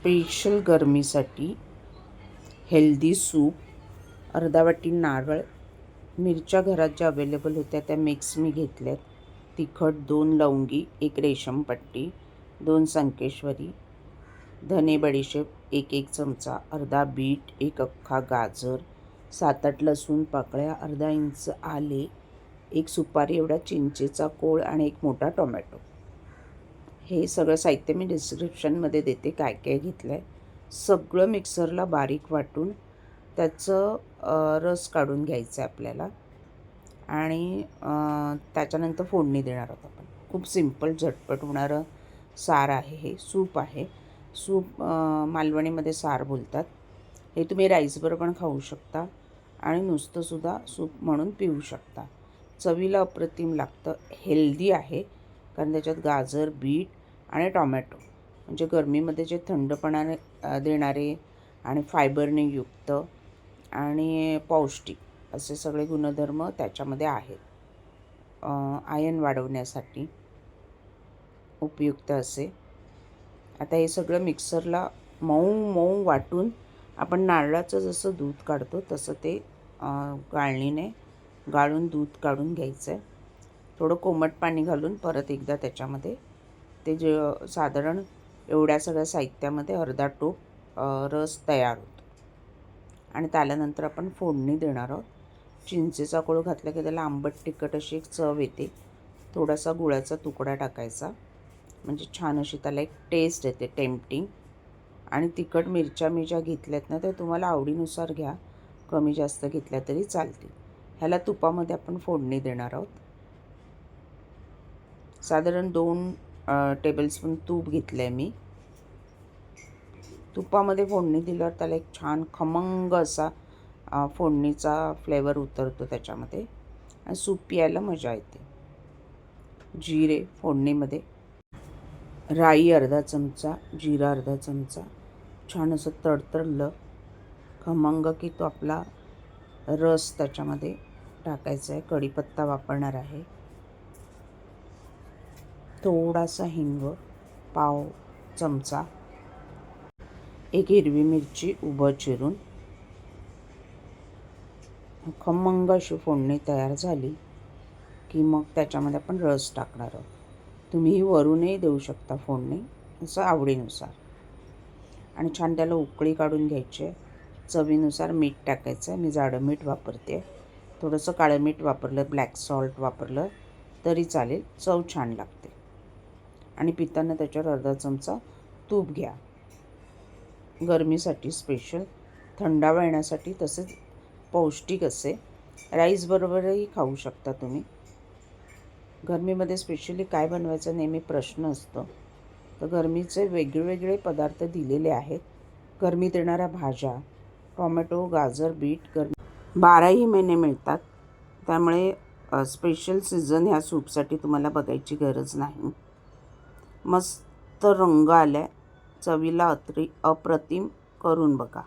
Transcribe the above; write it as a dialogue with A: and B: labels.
A: Special गरमीसाठी healthy soup अर्धा वाटी नारळ मिरच्या घरात ज्या अवेलेबल होत्या त्या मिक्स मी घेतल्यात. तिखट दोन लवंगी एक रेशमपट्टी दोन संकेश्वरी धने बडीशेप एक एक चमचा अर्धा बीट एक अख्खा गाजर सात आठ लसूण पाकळ्या अर्धा इंच आले एक सुपारी एवढा चिंचेचा कोळ आणि एक मोठा टोमॅटो. हे सगळं साहित्य मी डिस्क्रिप्शनमध्ये देते काय काय घेतलं आहे सगळं मिक्सरला बारीक वाटून त्याचं रस काढून घ्यायचं आहे आपल्याला. आणि त्याच्यानंतर फोडणी देणार आहोत आपण. खूप सिंपल झटपट होणारं सार आहे हे. सूप आहे. सूप मालवणीमध्ये सार बोलतात. हे तुम्ही राईसवर पण खाऊ शकता आणि नुसतंसुद्धा सूप म्हणून पिऊ शकता. चवीला अप्रतिम लागतं. हेल्दी आहे. कारण त्याच्यात गाजर बीट आणि टॉमॅटो. म्हणजे गरमीमध्ये जे थंडपणाने देणारे आणि फायबरने युक्त आणि पौष्टिक असे सगळे गुणधर्म त्याच्यामध्ये आहेत. आयन वाढवण्यासाठी उपयुक्त असे. आता हे सगळं मिक्सरला मऊ मऊ वाटून आपण नारळाचं जसं दूध काढतो तसं ते गाळणीने गाळून दूध काढून घ्यायचं आहे थोडं कोमट पाणी घालून परत एकदा त्याच्यामध्ये ते जे साधारण एवढ्या सगळ्या साहित्यामध्ये अर्धा टोप रस तयार होतो. आणि त्याल्यानंतर आपण फोडणी देणार आहोत. चिंचेचा कोळ घातला की त्याला आंबट तिखट अशी एक चव येते. थोडासा गुळाचा तुकडा टाकायचा. म्हणजे छान अशी त्याला एक टेस्ट येते टेम्पटिंग आणि तिखट मिरच्या मी ज्या घेतल्यात ना त्या तुम्हाला आवडीनुसार घ्या. कमी जास्त घेतल्या तरी चालतील. ह्याला तुपामध्ये आपण फोडणी देणार आहोत. साधारण दोन टेबलस्पून तूप घेतलं आहे मी. तुपामध्ये फोडणी दिल्यावर त्याला एक छान खमंग असा फोडणीचा फ्लेवर उतरतो त्याच्यामध्ये. आणि सूप प्यायला मजा येते. जिरे फोडणीमध्ये. राई अर्धा चमचा जिरा अर्धा चमचा. छान असं तडतडलं. खमंग की तो आपला रस त्याच्यामध्ये टाकायचा आहे. कढीपत्ता वापरणार आहे. थोडासा हिंग पाव चमचा एक हिरवी मिरची उभं चिरून. खमंग अशी फोडणी तयार झाली की मग त्याच्यामध्ये आपण रस टाकणार आहोत. तुम्ही वरूनही देऊ शकता फोडणी असं आवडीनुसार. आणि छान त्याला उकळी काढून घ्यायची आहे. चवीनुसार मीठ टाकायचं आहे. मी जाडं मीठ वापरते. थोडंसं काळं मीठ वापरलं ब्लॅक सॉल्ट वापरलं तरी चालेल. चव छान लागते. आणि पिताना त्याच्यावर अर्धा चमचा तूप घ्या. गरमीसाठी स्पेशल थंडावा येण्यासाठी तसेच पौष्टिक असे. राईसबरोबरही खाऊ शकता तुम्ही. गरमीमध्ये स्पेशली काय बनवायचा नेहमी प्रश्न असतो. तर गरमीचे वेगवेगळे पदार्थ दिलेले आहेत. गरमीत येणाऱ्या भाज्या टॉमॅटो गाजर बीट गरमी. बाराही महिने मिळतात. त्यामुळे स्पेशल सीझन ह्या सूपसाठी तुम्हाला बघायची गरज नाही. मस्त रंग आला आहे चवीला अत्री अप्रतिम करून बघा.